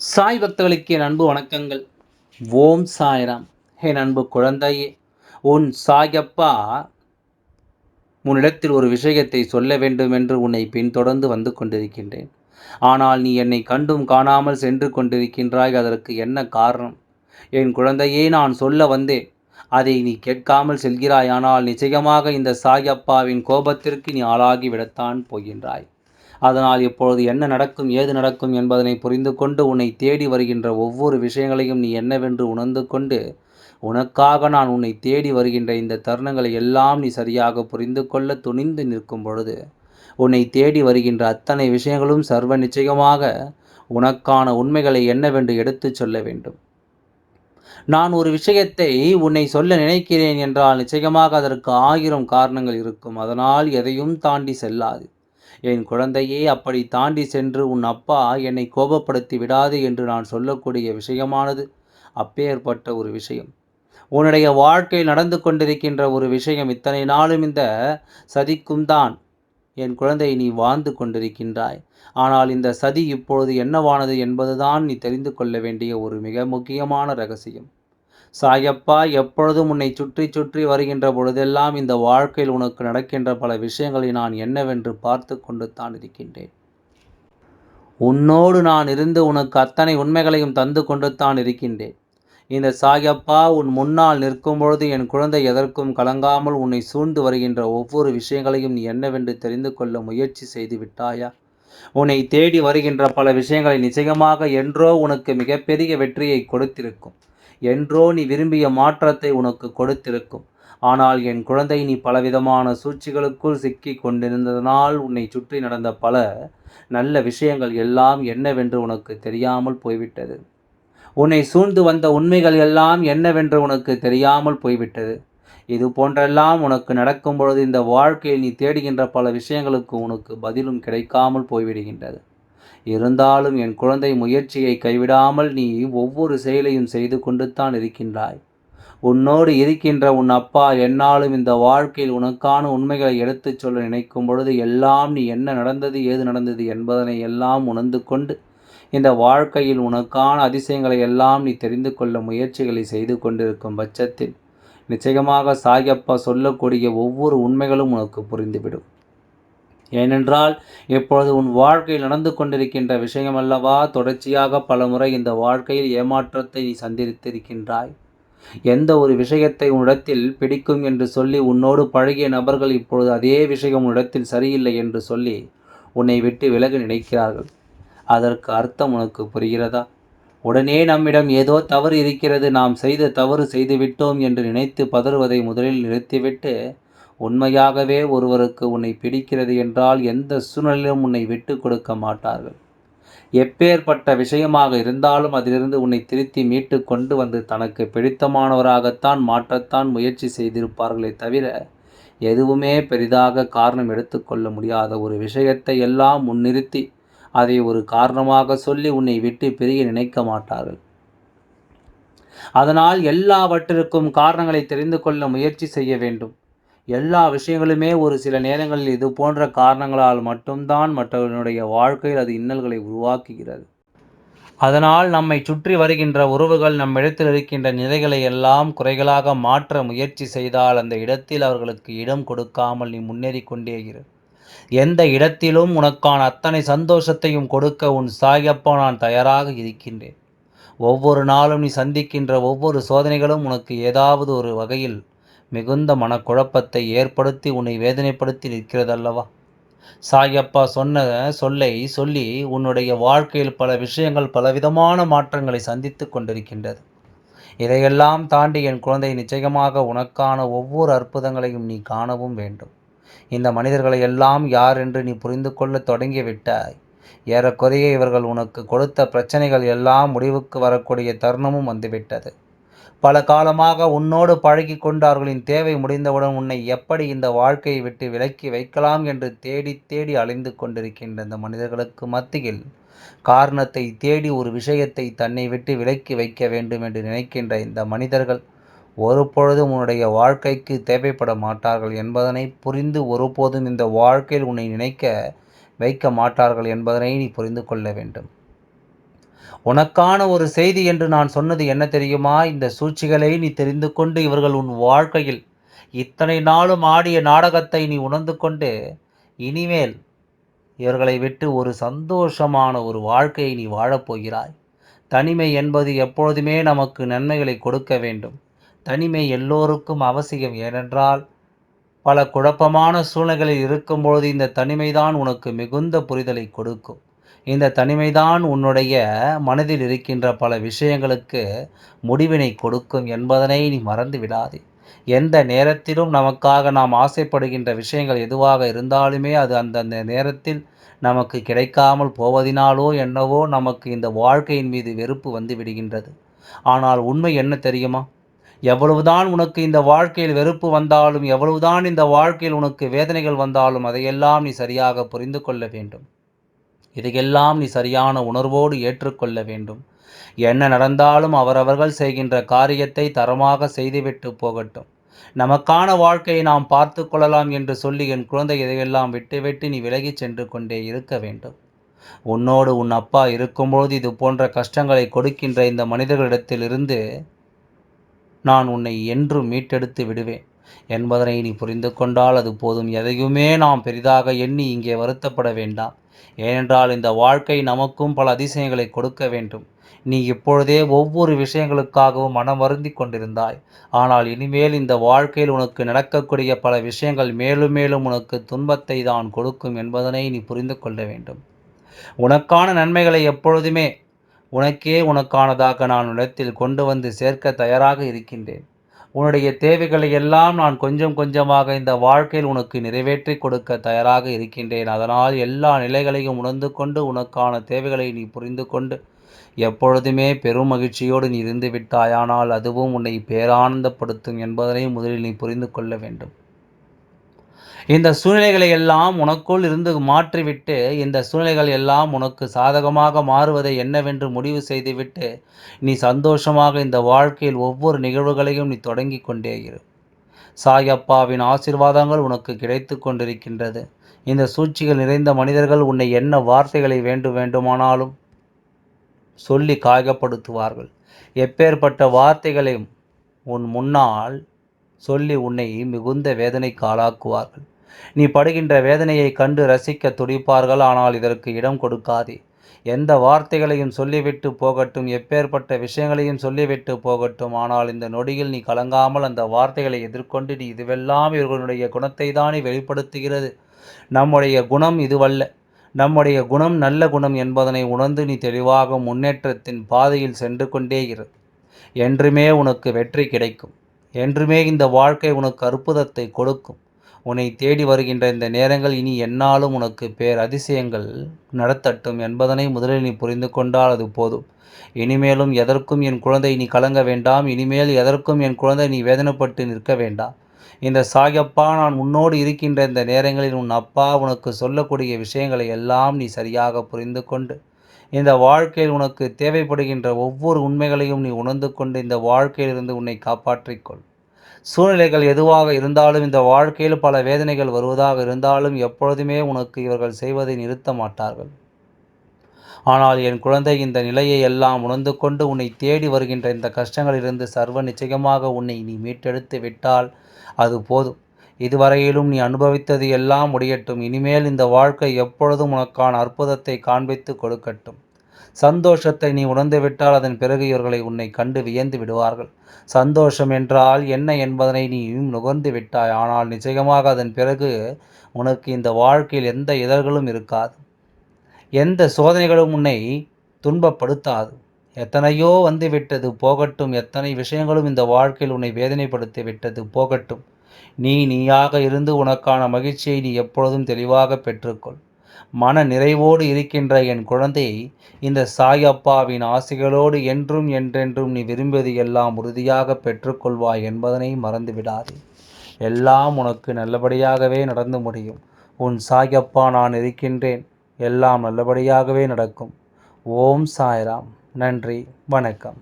சாய் பக்தர்களுக்கு என் அன்பு வணக்கங்கள். ஓம் சாய்ராம். என் அன்பு குழந்தையே உன் சாயப்பா உன்னிடத்தில் ஒரு விஷயத்தை சொல்ல வேண்டும் என்று உன்னை பின்தொடர்ந்து வந்து கொண்டிருக்கின்றேன். ஆனால் நீ என்னை கண்டும் காணாமல் சென்று கொண்டிருக்கின்றாய் அதற்கு என்ன காரணம்? என் குழந்தையே நான் சொல்ல வந்தேன். அதை நீ கேட்காமல் செல்கிறாய் ஆனால் நிச்சயமாக இந்த சாயப்பாவின் கோபத்திற்கு நீ ஆளாகி விடத்தான் போகின்றாய். அதனால் இப்பொழுது என்ன நடக்கும் ஏது நடக்கும் என்பதனை புரிந்து கொண்டு உன்னை தேடி வருகின்ற ஒவ்வொரு விஷயங்களையும் நீ என்னவென்று உணர்ந்து கொண்டு உனக்காக நான் உன்னை தேடி வருகின்ற இந்த தருணங்களை எல்லாம் நீ சரியாக புரிந்து கொள்ள துணிந்து நிற்கும் பொழுது உன்னை தேடி வருகின்ற அத்தனை விஷயங்களும் சர்வ நிச்சயமாக உனக்கான உண்மைகளை என்னவென்று எடுத்துச் சொல்ல வேண்டும். நான் ஒரு விஷயத்தை உன்னை சொல்ல நினைக்கிறேன் என்றால் நிச்சயமாக அதற்கு ஆயிரம் காரணங்கள் இருக்கும். அதனால் எதையும் தாண்டி செல்லாது. என் குழந்தையே அப்படி தாண்டி சென்று உன் அப்பா என்னை கோபப்படுத்தி விடாது என்று நான் சொல்லக்கூடிய விஷயமானது அப்பேற்பட்ட ஒரு விஷயம். உன்னுடைய வாழ்க்கையில் நடந்து கொண்டிருக்கின்ற ஒரு விஷயம் இத்தனை நாளும் இந்த சதிக்கும் தான். என் குழந்தை நீ வாழ்ந்து கொண்டிருக்கின்றாய். ஆனால் இந்த சதி இப்பொழுது என்னவானது என்பதுதான் நீ தெரிந்து கொள்ள வேண்டிய ஒரு மிக முக்கியமான ரகசியம். சாயப்பா எப்பொழுதும் உன்னை சுற்றி சுற்றி வருகின்ற பொழுதெல்லாம் இந்த வாழ்க்கையில் உனக்கு நடக்கின்ற பல விஷயங்களை நான் என்னவென்று பார்த்து கொண்டு தான் இருக்கின்றேன். உன்னோடு நான் இருந்து உனக்கு அத்தனை உண்மைகளையும் தந்து கொண்டு தான் இருக்கின்றேன். இந்த சாயப்பா உன் முன்னால் நிற்கும் பொழுது என் குழந்தை எதற்கும் கலங்காமல் உன்னை சூழ்ந்து வருகின்ற ஒவ்வொரு விஷயங்களையும் நீ என்னவென்று தெரிந்து கொள்ள முயற்சி செய்து விட்டாயா? உன்னை தேடி வருகின்ற பல விஷயங்களை நிச்சயமாக என்றோ உனக்கு மிகப்பெரிய வெற்றியை கொடுத்திருக்கும். என்றோ நீ விரும்பிய மாற்றத்தை உனக்கு கொடுத்திருக்கும். ஆனால் என் குழந்தை நீ பலவிதமான சூழ்ச்சிகளுக்குள் சிக்கி கொண்டிருந்ததனால் உன்னை சுற்றி நடந்த பல நல்ல விஷயங்கள் எல்லாம் என்னவென்று உனக்கு தெரியாமல் போய்விட்டது. உன்னை சூழ்ந்து வந்த உண்மைகள் எல்லாம் என்னவென்று உனக்கு தெரியாமல் போய்விட்டது. இது போன்றெல்லாம் உனக்கு நடக்கும் பொழுது இந்த வாழ்க்கையில் நீ தேடுகின்ற பல விஷயங்களுக்கு உனக்கு பதிலும் கிடைக்காமல் போய்விடுகின்றது. இருந்தாலும் என் குழந்தை முயற்சியை கைவிடாமல் நீ ஒவ்வொரு செயலையும் செய்து கொண்டு தான் இருக்கின்றாய். உன்னோடு இருக்கின்ற உன் அப்பா என்னாலும் இந்த வாழ்க்கையில் உனக்கான உண்மைகளை எடுத்துச் சொல்ல நினைக்கும் பொழுது எல்லாம் நீ என்ன நடந்தது ஏது நடந்தது என்பதனை எல்லாம் உணர்ந்து கொண்டு இந்த வாழ்க்கையில் உனக்கான அதிசயங்களை எல்லாம் நீ தெரிந்து கொள்ள முயற்சிகளை செய்து கொண்டிருக்கும் பட்சத்தில் நிச்சயமாக சாயப்பா சொல்லக்கூடிய ஒவ்வொரு உண்மைகளும் உனக்கு புரிந்துவிடும். ஏனென்றால் இப்பொழுது உன் வாழ்க்கையில் நடந்து கொண்டிருக்கின்ற விஷயமல்லவா? தொடர்ச்சியாக பல முறை இந்த வாழ்க்கையில் ஏமாற்றத்தை நீ சந்தித்திருக்கின்றாய். எந்த ஒரு விஷயத்தை உன்னிடத்தில் பிடிக்கும் என்று சொல்லி உன்னோடு பழகிய நபர்கள் இப்பொழுது அதே விஷயம் உன்னிடத்தில் சரியில்லை என்று சொல்லி உன்னை விட்டு விலக நினைக்கிறார்கள். அதற்கு அர்த்தம் உனக்கு புரிகிறதா? உடனே நம்மிடம் ஏதோ தவறு இருக்கிறது நாம் செய்த தவறு செய்துவிட்டோம் என்று நினைத்து பதறுவதை முதலில் நிறுத்திவிட்டு உண்மையாகவே ஒருவருக்கு உன்னை பிடிக்கிறது என்றால் எந்த சூழ்நிலையிலும் உன்னை விட்டு கொடுக்க மாட்டார்கள். எப்பேற்பட்ட விஷயமாக இருந்தாலும் அதிலிருந்து உன்னை திருத்தி மீட்டு கொண்டு வந்து தனக்கு பிடித்தமானவராகத்தான் மாற்றத்தான் முயற்சி செய்திருப்பார்களே தவிர எதுவுமே பெரிதாக காரணம் எடுத்துக்கொள்ள முடியாத ஒரு விஷயத்தை எல்லாம் முன்னிறுத்தி அதை ஒரு காரணமாக சொல்லி உன்னை விட்டு பிரிய நினைக்க மாட்டார்கள். அதனால் எல்லாவற்றிற்கும் காரணங்களை தெரிந்து கொள்ள முயற்சி செய்ய வேண்டும். எல்லா விஷயங்களுமே ஒரு சில நேரங்களில் இது போன்ற காரணங்களால் மட்டும்தான் மற்றவர்களுடைய வாழ்க்கையில் அது இன்னல்களை உருவாக்குகிறது. அதனால் நம்மை சுற்றி வருகின்ற உறவுகள் நம் இடத்தில் இருக்கின்ற நிலைகளை எல்லாம் குறைகளாக மாற்ற முயற்சி செய்தால் அந்த இடத்தில் அவர்களுக்கு இடம் கொடுக்காமல் நீ முன்னேறி கொண்டே இரு. எந்த இடத்திலும் உனக்கான அத்தனை சந்தோஷத்தையும் கொடுக்க உன் சாயப்பா நான் தயாராக இருக்கின்றேன். ஒவ்வொரு நாளும் நீ சந்திக்கின்ற ஒவ்வொரு சோதனைகளும் உனக்கு ஏதாவது ஒரு வகையில் மிகுந்த மனக்குழப்பத்தை ஏற்படுத்தி உன்னை வேதனைப்படுத்தி நிற்கிறதல்லவா? சாயப்பா சொன்ன சொல்லை சொல்லி உன்னுடைய வாழ்க்கையில் பல விஷயங்கள் பலவிதமான மாற்றங்களை சந்தித்து கொண்டிருக்கின்றது. இதையெல்லாம் தாண்டி என் குழந்தை நிச்சயமாக உனக்கான ஒவ்வொரு அற்புதங்களையும் நீ காணவும் வேண்டும். இந்த மனிதர்களை எல்லாம் யார் என்று நீ புரிந்து கொள்ள தொடங்கிவிட்டாய். ஏறக்குறைய இவர்கள் உனக்கு கொடுத்த பிரச்சனைகள் எல்லாம் முடிவுக்கு வரக்கூடிய தருணமும் வந்துவிட்டது. பல காலமாக உன்னோடு பழகி கொண்டார்களின் தேவை முடிந்தவுடன் உன்னை எப்படி இந்த வாழ்க்கையை விட்டு விலக்கி வைக்கலாம் என்று தேடி தேடி அலைந்து கொண்டிருக்கின்ற இந்த மனிதர்களுக்கு மத்தியில் காரணத்தை தேடி ஒரு விஷயத்தை தன்னை விட்டு விலக்கி வைக்க வேண்டும் என்று நினைக்கின்ற இந்த மனிதர்கள் ஒருபொழுதும் உன்னுடைய வாழ்க்கைக்கு தேவைப்பட மாட்டார்கள் என்பதனை புரிந்து ஒருபோதும் இந்த வாழ்க்கையில் உன்னை நினைக்க வைக்க மாட்டார்கள் என்பதனை நீ புரிந்து கொள்ள வேண்டும். உனக்கான ஒரு செய்தி என்று நான் சொன்னது என்ன தெரியுமா? இந்த சூழ்ச்சிகளை நீ தெரிந்து கொண்டு இவர்கள் உன் வாழ்க்கையில் இத்தனை நாளும் ஆடிய நாடகத்தை நீ உணர்ந்து கொண்டு இனிமேல் இவர்களை விட்டு ஒரு சந்தோஷமான ஒரு வாழ்க்கையை நீ வாழப்போகிறாய் தனிமை என்பது எப்பொழுதுமே நமக்கு நன்மைகளை கொடுக்க வேண்டும். தனிமை எல்லோருக்கும் அவசியம். ஏனென்றால் பல குழப்பமான சூழ்நிலைகளில் இருக்கும்பொழுது இந்த தனிமைதான் உனக்கு மிகுந்த புரிதலை கொடுக்கும். இந்த தனிமைதான் உன்னுடைய மனதில் இருக்கின்ற பல விஷயங்களுக்கு முடிவினை கொடுக்கும் என்பதனை நீ மறந்து விடாதே. எந்த நேரத்திலும் நமக்காக நாம் ஆசைப்படுகின்ற விஷயங்கள் எதுவாக இருந்தாலுமே அது அந்தந்த நேரத்தில் நமக்கு கிடைக்காமல் போவதினாலோ என்னவோ நமக்கு இந்த வாழ்க்கையின் மீது வெறுப்பு வந்து விடுகின்றது. ஆனால் உண்மை என்ன தெரியுமா? எவ்வளவுதான் உனக்கு இந்த வாழ்க்கையில் வெறுப்பு வந்தாலும் எவ்வளவுதான் இந்த வாழ்க்கையில் உனக்கு வேதனைகள் வந்தாலும் அதையெல்லாம் நீ சரியாக புரிந்து கொள்ள வேண்டும். இதையெல்லாம் நீ சரியான உணர்வோடு ஏற்றுக்கொள்ள வேண்டும். என்ன நடந்தாலும் அவரவர்கள் செய்கின்ற காரியத்தை தரமாக செய்துவிட்டு போகட்டும். நமக்கான வாழ்க்கையை நாம் பார்த்து கொள்ளலாம் என்று சொல்லி என் குழந்தை இதையெல்லாம் விட்டுவிட்டு நீ விலகிச் சென்று கொண்டே இருக்க வேண்டும். உன்னோடு உன் அப்பா இருக்கும்பொழுது இது போன்ற கஷ்டங்களை கொடுக்கின்ற இந்த மனிதர்களிடத்திலிருந்து நான் உன்னை என்றும் மீட்டெடுத்து விடுவேன். என்பதனை நீ புரிந்து கொண்டால் அது போதும். எதையுமே நாம் பெரிதாக எண்ணி இங்கே வருத்தப்பட வேண்டாம். ஏனென்றால் இந்த வாழ்க்கை நமக்கும் பல அதிசயங்களை கொடுக்க வேண்டும். நீ இப்பொழுதே ஒவ்வொரு விஷயங்களுக்காகவும் மனம் வருந்தி கொண்டிருந்தாய். ஆனால் இனிமேல் இந்த வாழ்க்கையில் உனக்கு நடக்கக்கூடிய பல விஷயங்கள் மேலும் மேலும் உனக்கு துன்பத்தை தான் கொடுக்கும் என்பதனை நீ புரிந்து கொள்ள வேண்டும். உனக்கான நன்மைகளை எப்பொழுதுமே உனக்கே உனக்கானதாக நான் இடத்தில் கொண்டு வந்து சேர்க்க தயாராக இருக்கின்றேன். உன்னுடைய தேவைகளை எல்லாம் நான் கொஞ்சம் கொஞ்சமாக இந்த வாழ்க்கையில் உனக்கு நிறைவேற்றி கொடுக்க தயாராக இருக்கின்றேன். அதனால் எல்லா நிலைகளையும் உணர்ந்து கொண்டு உனக்கான தேவைகளை நீ புரிந்து கொண்டு எப்பொழுதுமே பெரும் மகிழ்ச்சியோடு நீ இருந்து விட்டாயானால் அதுவும் உன்னை பேரானந்தப்படுத்தும் என்பதனை முதலில் நீ புரிந்து கொள்ள வேண்டும். இந்த சூழ்நிலைகளை எல்லாம் உனக்குள் இருந்து மாற்றிவிட்டு இந்த சூழ்நிலைகள் எல்லாம் உனக்கு சாதகமாக மாறுவதை என்னவென்று முடிவு செய்துவிட்டு நீ சந்தோஷமாக இந்த வாழ்க்கையில் ஒவ்வொரு நிகழ்வுகளையும் நீ தொடங்கி கொண்டே இரு. சாயப்பாவின் ஆசிர்வாதங்கள் உனக்கு கிடைத்து கொண்டிருக்கின்றது. இந்த சூழ்ச்சிகள் நிறைந்த மனிதர்கள் உன்னை என்ன வார்த்தைகளை வேண்டும் வேண்டுமானாலும் சொல்லி காயப்படுத்துவார்கள். எப்பேற்பட்ட வார்த்தைகளையும் உன் முன்னால் சொல்லி உன்னை மிகுந்த வேதனைக்கு ஆளாக்குவார்கள். நீ படுகின்ற வேதனையை கண்டு ரசிக்க துடிப்பார்கள் ஆனால் இதற்கு இடம் கொடுக்காதே. எந்த வார்த்தைகளையும் சொல்லிவிட்டு போகட்டும் எப்பேற்பட்ட விஷயங்களையும் சொல்லிவிட்டு போகட்டும் ஆனால் இந்த நொடியில் நீ கலங்காமல் அந்த வார்த்தைகளை எதிர்கொண்டு நீ இதுவெல்லாம் இவர்களுடைய குணத்தை தானே வெளிப்படுத்துகிறது. நம்முடைய குணம் இதுவல்ல. நம்முடைய குணம் நல்ல குணம் என்பதனை உணர்ந்து நீ தெளிவாக முன்னேற்றத்தின் பாதையில் சென்று கொண்டே இரு. என்றுமே உனக்கு வெற்றி கிடைக்கும். என்றுமே இந்த வாழ்க்கை உனக்கு அற்புதத்தை கொடுக்கும். உன்னை தேடி வருகின்ற இந்த நேரங்கள் இனி என்னாலும் உனக்கு பேர் அதிசயங்கள் நடத்தட்டும் என்பதனை முதலில் நீ புரிந்து கொண்டால் அது போதும். இனிமேலும் எதற்கும் என் குழந்தை நீ கலங்க வேண்டாம். இனிமேல் எதற்கும் என் குழந்தை நீ வேதனைப்பட்டு நிற்க வேண்டாம். இந்த சாயப்பா நான் உன்னோடு இருக்கின்ற இந்த நேரங்களில் உன் அப்பா உனக்கு சொல்லக்கூடிய விஷயங்களை எல்லாம் நீ சரியாக புரிந்து கொண்டு இந்த வாழ்க்கையில் உனக்கு தேவைப்படுகின்ற ஒவ்வொரு உண்மைகளையும் நீ உணர்ந்து கொண்டு இந்த வாழ்க்கையிலிருந்து உன்னை காப்பாற்றிக்கொள் சூழ்நிலைகள் எதுவாக இருந்தாலும் இந்த வாழ்க்கையில் பல வேதனைகள் வருவதாக இருந்தாலும் எப்பொழுதுமே உனக்கு இவர்கள் செய்வதை நிறுத்த மாட்டார்கள். ஆனால் என் குழந்தை இந்த நிலையை எல்லாம் உணர்ந்து கொண்டு உன்னை தேடி வருகின்ற இந்த கஷ்டங்களிலிருந்து சர்வ நிச்சயமாக உன்னை நீ மீட்டெடுத்து விட்டால் அது போதும். இதுவரையிலும் நீ அனுபவித்தது எல்லாம் முடியட்டும். இனிமேல் இந்த வாழ்க்கை எப்பொழுதும் உனக்கான அற்புதத்தை காண்பித்து கொடுக்கட்டும். சந்தோஷத்தை நீ உணர்ந்துவிட்டால் அதன் பிறகு இவர்களை உன்னை கண்டு வியந்து விடுவார்கள். சந்தோஷம் என்றால் என்ன என்பதனை நீயும் நுகர்ந்து விட்டாய். ஆனால் நிச்சயமாக அதன் பிறகு உனக்கு இந்த வாழ்க்கையில் எந்த இதழ்களும் இருக்காது. எந்த சோதனைகளும் உன்னை துன்பப்படுத்தாது. எத்தனையோ வந்துவிட்டது போகட்டும். எத்தனை விஷயங்களும் இந்த வாழ்க்கையில் உன்னை வேதனைப்படுத்தி விட்டது போகட்டும். நீ நீயாக இருந்து உனக்கான மகிழ்ச்சியை நீ எப்பொழுதும் தெளிவாக பெற்றுக்கொள். மன நிறைவோடு இருக்கின்ற என் குழந்தையை இந்த சாயப்பாவின் ஆசைகளோடு என்றும் என்றென்றும் நீ விரும்பியது எல்லாம் உறுதியாக பெற்றுக்கொள்வாய் என்பதனை மறந்துவிடாதே. எல்லாம் உனக்கு நல்லபடியாகவே நடந்து முடியும். உன் சாயப்பா நான் இருக்கின்றேன். எல்லாம் நல்லபடியாகவே நடக்கும். ஓம் சாய்ராம். நன்றி. வணக்கம்.